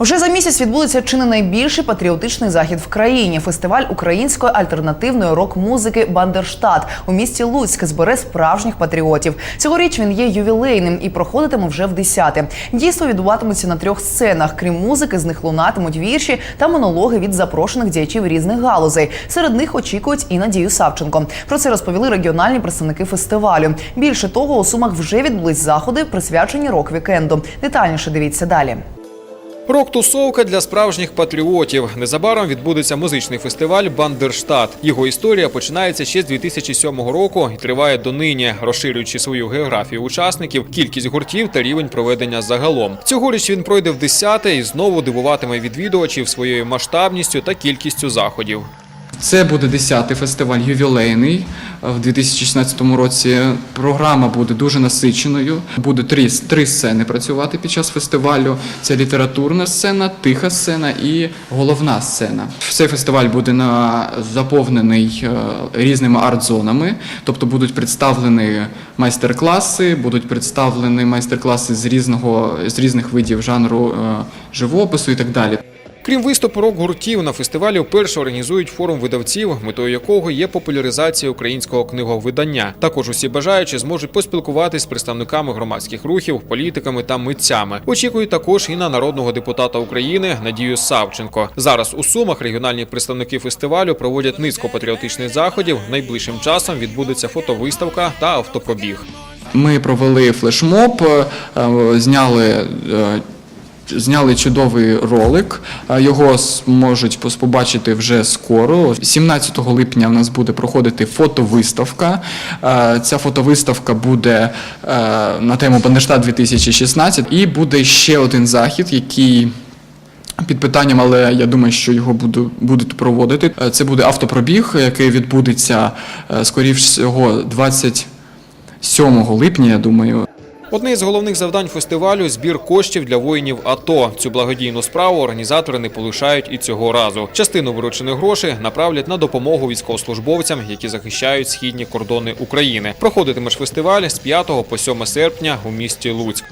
Вже за місяць відбудеться чи не найбільший патріотичний захід в країні. Фестиваль української альтернативної рок-музики Бандерштат у місті Луцьк збере справжніх патріотів. Цьогоріч він є ювілейним і проходитиме вже в десяте. Дійство відбуватиметься на трьох сценах. Крім музики, з них лунатимуть вірші та монологи від запрошених діячів різних галузей. Серед них очікують і Надію Савченко. Про це розповіли регіональні представники фестивалю. Більше того, у сумах вже відбулись заходи, присвячені рок-вікенду. Детальніше дивіться далі. Рок-тусовка для справжніх патріотів. Незабаром відбудеться музичний фестиваль Бандерштат. Його історія починається ще з 2007 року і триває донині, розширюючи свою географію учасників, кількість гуртів та рівень проведення загалом. Цьогоріч він пройде в десяте і знову дивуватиме відвідувачів своєю масштабністю та кількістю заходів. Це буде 10-й фестиваль ювілейний в 2016 році. Програма буде дуже насиченою. Буде три, три сцени працювати під час фестивалю. Це літературна сцена, тиха сцена і головна сцена. Цей фестиваль буде на заповнений е, різними арт-зонами, тобто будуть представлені майстер-класи, будуть представлені майстер-класи з різного з різних видів жанру е, живопису і так далі. Крім виступу рок-гуртів, на фестивалі вперше організують форум видавців, метою якого є популяризація українського книговидання. Також усі бажаючі зможуть поспілкуватись з представниками громадських рухів, політиками та митцями. Очікують також і на народного депутата України Надію Савченко. Зараз у Сумах регіональні представники фестивалю проводять низку патріотичних заходів. Найближчим часом відбудеться фотовиставка та автопробіг. Ми провели флешмоб, е, е, зняли. Зняли чудовий ролик, е, його зможуть побачити вже скоро. 17 липня в нас буде проходити фотовиставка. Е, Ця фотовиставка буде е, на тему Бандерштат 2016 і буде ще один захід, який під питанням, але я думаю, що його буду, будуть проводити. Це буде автопробіг, який відбудеться скоріш всього 27 липня, я думаю. Одне із головних завдань фестивалю збір коштів для воїнів АТО. Цю благодійну справу організатори не полишають і цього разу. Частину виручених грошей направлять на допомогу військовослужбовцям, які захищають східні кордони України. Проходитиме ж фестиваль з 5 по 7 серпня у місті Луцьк.